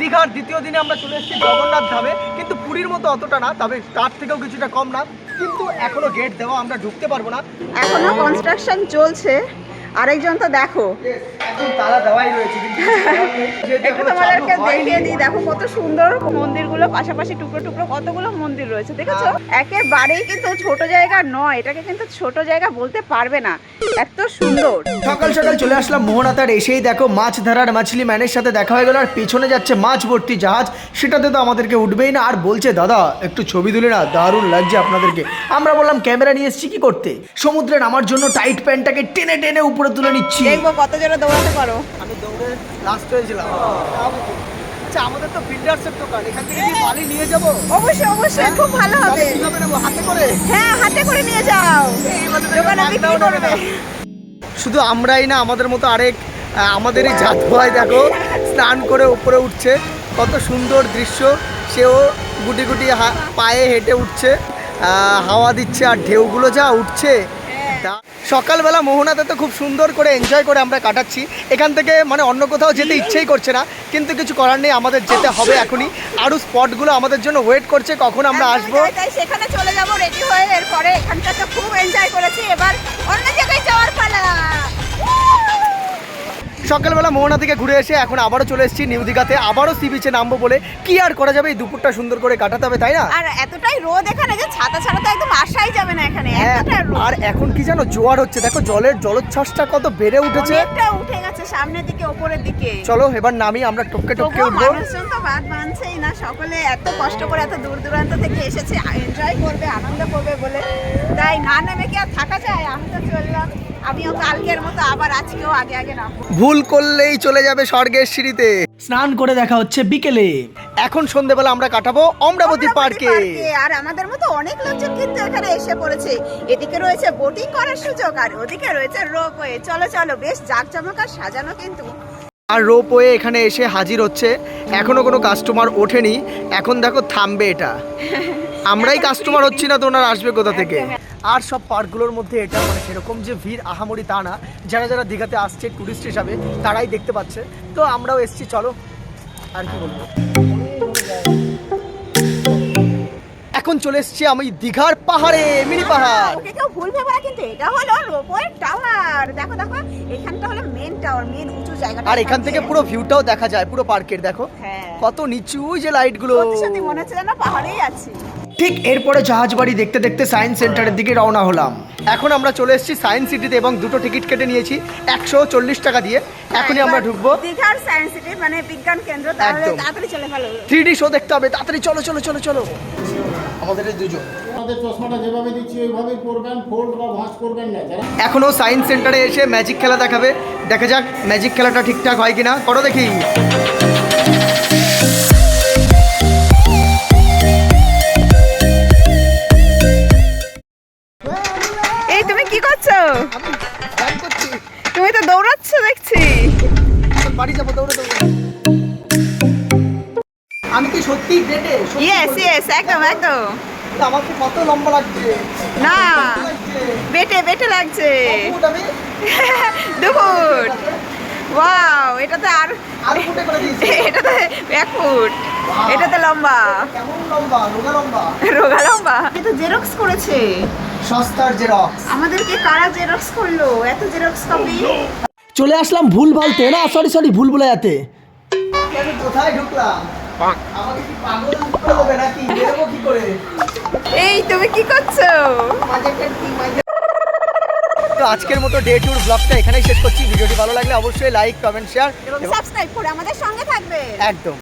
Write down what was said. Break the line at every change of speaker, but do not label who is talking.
দীঘার দ্বিতীয় দিনে আমরা চলে এসেছি জগন্নাথ ধামে। কিন্তু পুরীর মতো অতটা না তবে তার থেকেও কিছুটা কম না। কিন্তু এখনও গেট দেওয়া আমরা ঢুকতে পারব না।
এখনও কনস্ট্রাকশন চলছে। আরেকজন তো দেখো। একটু তোমাদেরকে দেখিয়ে দিই দেখো কত সুন্দর মন্দিরগুলো পাশাপাশি টুকরো টুকরো কতগুলো মন্দির রয়েছে দেখেছ? একেবারেই কিন্তু ছোট জায়গা নয় এটাকে কিন্তু ছোট জায়গা বলতে পারবে না। এত সুন্দর।
সকাল সকাল চলে আসলাম মোহনাতার এসেই দেখো মাছ ধরার মাছলি ম্যানের সাথে দেখা হয়ে গেল আর পেছনে যাচ্ছে মাছ ভর্তি জাহাজ। সেটাতে তো আমাদেরকে উঠবেই না। আর বলছে দাদা একটু ছবি তুলে না দারুণ লাগছে আপনাদেরকে। আমরা বললাম ক্যামেরা নিয়ে এসেছি কি করতে? সমুদ্রে নামার জন্য টাইট প্যান্টটাকে টেনে টেনে উপরে তুলে নিচ্ছি।
দেখব কত জোরে পারো।
আমি দৌড়ে লাস্ট হয়েছিলাম আচ্ছা আমাদের তো বিল্ডার্সের দোকান। এখান থেকে কি বালি নিয়ে যাব?
অবশ্যই অবশ্যই খুব ভালো হবে।
কীভাবে নেব? হাতে করে?
হ্যাঁ হাতে করে নিয়ে যাও। দোকানে বিক্রি করবে।
শুধু আমরাই না আমাদের মতো আরেক আমাদের এই জাত ভাই দেখো স্নান করে উপরে উঠছে। কত সুন্দর দৃশ্য। সেও গুটি গুটি পায়ে হেঁটে উঠছে। হাওয়া দিচ্ছে আর ঢেউগুলো যা উঠছে সকালবেলা মোহনাতে তো খুব সুন্দর করে এনজয় করে আমরা কাটাচ্ছি। এখান থেকে মানে অন্য কোথাও যেতে ইচ্ছেই করছে না কিন্তু কিছু করার নেই আমাদের যেতে হবে এখনই। আরও স্পটগুলো আমাদের জন্য ওয়েট করছে কখন আমরা আসব।
সেখানে চলে যাব রেডি হয়ে এরপরে এখানটা তো খুব এনজয় করেছি। এবার অন্য জায়গায় যাওয়ার পালা।
সকালবেলা মোহনা থেকে ঘুরে এসে এখন আবারও চলে এসেছি নিউ দীঘাতে। আবারও সি বিচে নামবো বলে কি আর করা যাবে? এই দুপুরটা সুন্দর করে কাটাতে হবে তাই না?
আর এতটাই রোদ এখানে যে ছাতা ছাড়া তো একদম আসাই যাবে না এখানে।
হ্যাঁ,
এতটা
আর এখন কি জানো জোয়ার হচ্ছে। দেখো জলের জলোচ্ছ্বাসটা কত বেড়ে উঠেছে।
অনেকটা উঠে গেছে সামনের দিকে ওপরের দিকে।
চলো এবার নামি আমরা টপকে টপকে উঠবো।
মানুষজন তো বাদ মানছেই না সকলে এত কষ্ট করে এত দূর দূরান্ত থেকে এসেছে এনজয় করবে আনন্দ করবে বলে। তাই না নেমে কি আর থাকা যায়? আমি তো চললাম। আমিও কালকের মতো আবার আজকেও আগে আগে নামবো।
ভুল করলেই চলে যাবে স্বর্গের সিঁড়িতে। স্নান করে দেখা হচ্ছে বিকেলে। এখন সন্ধেবেলা আমরা কাটাবো অমরাবতী পার্কে।
আর আমাদের মতো অনেক লোকজন কিন্তু এখানে এসে পড়েছে। এদিকে রয়েছে বোটিং করার সুযোগ আর ওদিকে রয়েছে রোপওয়ে চলো চলো বেশ জাঁকজমক আর সাজানো কিন্তু।
আর রোপওয়ে এখানে এসে হাজির হচ্ছে। এখনও কোনো কাস্টমার ওঠেনি। এখন দেখো থামবে এটা। আমরাই কাস্টমার হচ্ছি না, তো ওনারা আসবে কোথা থেকে? আর সব পার্কগুলোর মধ্যে এটা মানে সেরকম যে ভিড়, আহামরি তা না। যারা যারা দীঘাতে আসছে টুরিস্ট হিসাবে, তারাই দেখতে পাচ্ছে। তো আমরাও এসছি, চলো, আর কি বলব? এখন চলে এসছি আমি দীঘার পাহাড়ে মিনি পাহাড়।
ওকে কেউ ভুল ভেবে না কিন্তু এটা হলো রোপওয়ে টাওয়ার। দেখো দেখো এখানটা হলো মেন টাওয়ার মেন উঁচু জায়গাটা
আর এখান থেকে পুরো ভিউটাও দেখা যায় পুরো পার্কের দেখো।
হ্যাঁ।
কত নিচু যে লাইটগুলো
সত্যি মনে হচ্ছে যেন পাহাড়েই আছি।
ঠিক এরপরে জাহাজ বাড়ি দেখতে দেখতে সায়েন্স সেন্টারের দিকে রওনা হলাম। এখন আমরা চলে এসেছি সায়েন্স সিটিতে এবং দুটো টিকিট কেটে নিয়েছি একশো চল্লিশ টাকা দিয়ে। এখনই আমরা ঢুকবো।
দীঘার সায়েন্স সিটি মানে বিজ্ঞান কেন্দ্র তাড়াতাড়ি চলে ভালো।
থ্রি ডি শো দেখতে হবে তাড়াতাড়ি চলো চলো চলো চলো। আমাদের এই দুজন।
আমাদের চশমাটা যেভাবে দিচ্ছি ওইভাবেই পরবেন ফোল্ড বা ভাঁজ করবেন না। যারা
এখনও সায়েন্স সেন্টারে এসে ম্যাজিক খেলা দেখাবে। দেখা যাক ম্যাজিক খেলাটা ঠিকঠাক হয় কিনা। করো দেখি।
এই তুমি কি করছ? তুমি তো দৌড়াচ্ছ দেখছি।
বাড়ি যাব দৌড়ে দৌড়ে আমি কি সত্যি ডেটে
ইয়েস ইয়েস একদম একদম।
আমাকে কত লম্বা লাগছে?
না বেটে বেটে লাগছে।
ফুট আমি?
দু ফুট ওয়াও আর
আরও ফুটে করে দিয়েছি।
এটাতে এক ফুট। লম্বা।
কেমন লম্বা? রোগা লম্বা?
রোগা লম্বা। এটা জেরক্স করেছে?
সস্তার জেরক্স
আমাদেরকে কারা জেরক্স করল? এত জেরক্স কপি
চলে আসলাম ভুল বলতে না? সরি সরি ভুল ভুলাইয়াতে আমি কোথায় ঢুকলাম? আমাকে কি পাগল করবে নাকি? বেরোবো কি করে?
এই তুমি কি করছ?
তো আজকের মতো ডে টুর ব্লগটা এখানেই শেষ করছি। ভিডিওটি ভালো লাগলে অবশ্যই লাইক কমেন্ট শেয়ার
এবং সাবস্ক্রাইব করে আমাদের সঙ্গে থাকবে।
একদম।